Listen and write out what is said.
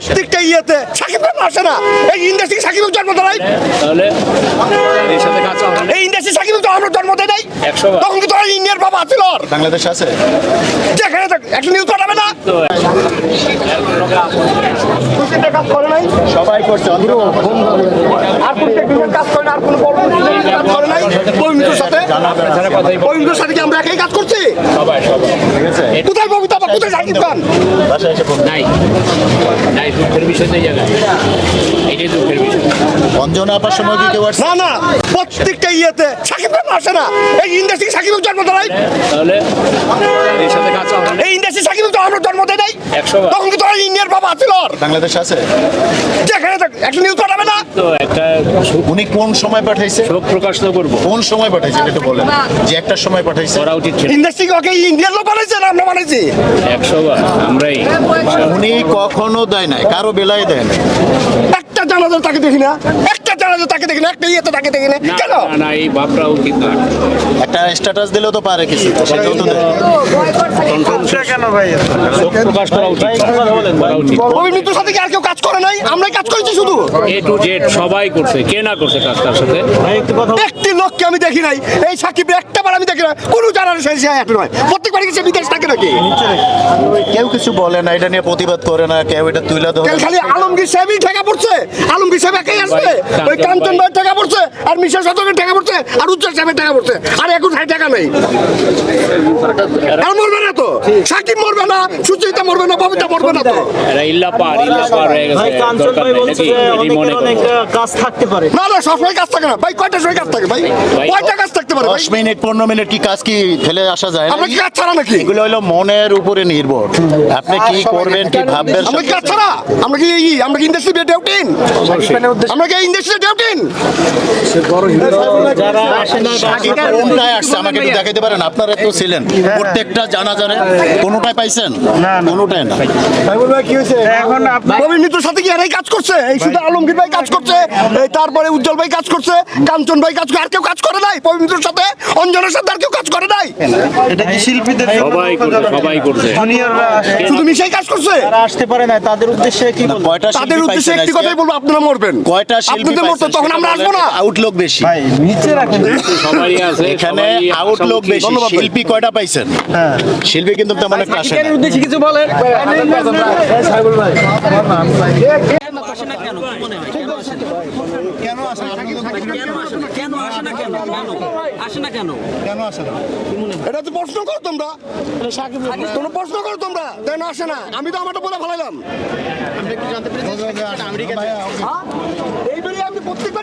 প্রত্যেকটা ইয়েতে সাকিব খান আসে না। এই ইন্ডাস্ট্রি সাকিব জন্ম দেয় তাহলে এর সাথে কাজ হবে এই ইন্ডাস্ট্রি সাকিব তো আমরা জন্ম দেয় নাই। একশো বার। তখন কি তোরা ইন্ডিয়ার বাবা ছিল? বাংলাদেশ আছে। দেখ একটা নিউজ পাঠাবে না। তো কাজ করে সবাই করছে আর কোন কাজ করে না আর কোন বড় কাজ করে নাই? বৈমিত্র সাথে? বৈমিত্র সাথে কি আমরা একই কাজ করছি? সবাই সবাই। ঠিক আছে? কোথায় ববিতা বা কোথায় সাকিব খান? বাসায় এসে নাই। নাই দুঃখের বিষয় নেই জায়গায়। এটাই দুঃখের বিষয়। অঞ্জনা আপার সময় কি কেউ না না প্রত্যেকটা ইয়েতে সাকিব খান আসে না। এই ইন্ডাস্ট্রি সাকিব জন্ম দেয় তাহলে এর সাথে কাজ হবে না এই ইন্ডাস্ট্রি সাকিব তো আমরা জন্ম দেয় নাই একশো বার। তখন কি ইন্ডিয়ার বাবা আছিল বাংলাদেশ আছে? যেখানে একটা নিউজ পাঠাবে না? তো একটা উনি কোন সময় পাঠাইছে? শোক প্রকাশ তো করব। কোন সময় পাঠাইছে এটা বলেন। যে একটা সময় পাঠাইছে। করা উচিত ছিল। ইন্ডাস্ট্রি ওকে ইন্ডিয়ার লোক বানাইছে না আমরা বানাইছি? একশো বার আমরাই। উনি কখনো দেয় নাই কারও বেলায় দেয় না একটা জানাজা তাকে দেখি না একটা জানাজা তাকে দেখি না একটা ইয়েতে তাকে দেখি না। কেন? না, না এই ভাবটাও কিন্তু একটা স্ট্যাটাস দিলেও তো পারে কিছু সেটাও তো দেয় প্রকাশ করা উচিত। সাথে কি আর কেউ কাজ করে নাই? আমরাই কাজ করেছি শুধু। এ টু জেড সবাই করছে কে না করছে কাজ তার সাথে? একটি লোককে আমি দেখি নাই। এই সাকিব একটা কোনো জানার শেষ একটা নয়। প্রত্যেকবার কি সে বিদেশ থাকে নাকি? কেউ কিছু বলে না এটা নিয়ে প্রতিবাদ করে না কেউ এটা তুলে ধরে খালি আলমগীর সাহেবই ঠেকা পড়ছে। আলমগীর সাহেব একাই আসবে। ওই কাঞ্চন ভাই ঠেকা পড়ছে আর মিশা সদরের ঠেকা পড়ছে আর উজ্জ্বল সাহেবের ঠেকা পড়ছে। আর এখন সাই টাকা নেই। আর মরবে না তো। সাকিব মরবে না সুচিতা মরবে না ববিতা মরবে না তো। ইল্লা পার ইল্লা পার হয়ে গেছে। ভাই কাঞ্চন ভাই বলছে অনেক কাজ থাকতে পারে। না না সবসময় কাজ থাকে না। ভাই কয়টা সময় কাজ থাকে ভাই? কয়টা কাজ থাকতে পারে ভাই? দশ মিনিট পনেরো মিনিট কি কাজ কি ফেলে আসা যায় না? আমরা কি কাজ ছাড়া নাকি? এগুলো হলো মনের উপরে নির্ভর। আপনি কি করবেন কি ভাববেন আমরা কি কাজ ছাড়া? আমরা কি এই আমরা কি ইন্ডাস্ট্রি ডেউটিন আমরা কি ইন্ডাস্ট্রি ডেউটিন যারা আসে না সাকিব কোনটায় আসছে আমাকে একটু দেখাইতে পারেন? আপনারা তো ছিলেন। প্রত্যেকটা জানা জানে কোনোটায় পাইছেন? কোনোটায় না। রবি মিত্রর সাথে কি আর এই কাজ করছে? এই শুধু আলমগীর ভাই কাজ করছে এই তারপরে উজ্জ্বল ভাই কাজ করছে কাঞ্চন ভাই কাজ করে আর কেউ কাজ করে নাই রবি মিত্রর সাথে? অঞ্জনের সাথে আর কেউ কাজ করে নাই। এটা কি শিল্পীদের সবাই করছে সবাই করছে। জুনিয়ররা শুধু মিশাই কাজ করছে? যারা আসতে পারে না তাদের উদ্দেশ্যে কি বলব? কয়টা তাদের উদ্দেশ্যে একটি কথাই বলব আপনারা মরবেন। কয়টা শিল্পী আপনাদের মরতো তখন আমরা আসব না। আউটলুক বেশি। ভাই নিচে রাখেন। সবারই আছে এখানে আউটলুক বেশি। শিল্পী কয়টা পাইছেন? হ্যাঁ। শিল্পী কিন্তু তেমন একটা আসে না। উদ্দেশ্যে কিছু বলেন। এটা তো প্রশ্ন করো তোমরা। তোমরা প্রশ্ন করো তোমরা। তাই না আসে না? আমি তো আমারটা বলে ফেলাইলাম। এইবারে আমি প্রত্যেকবারই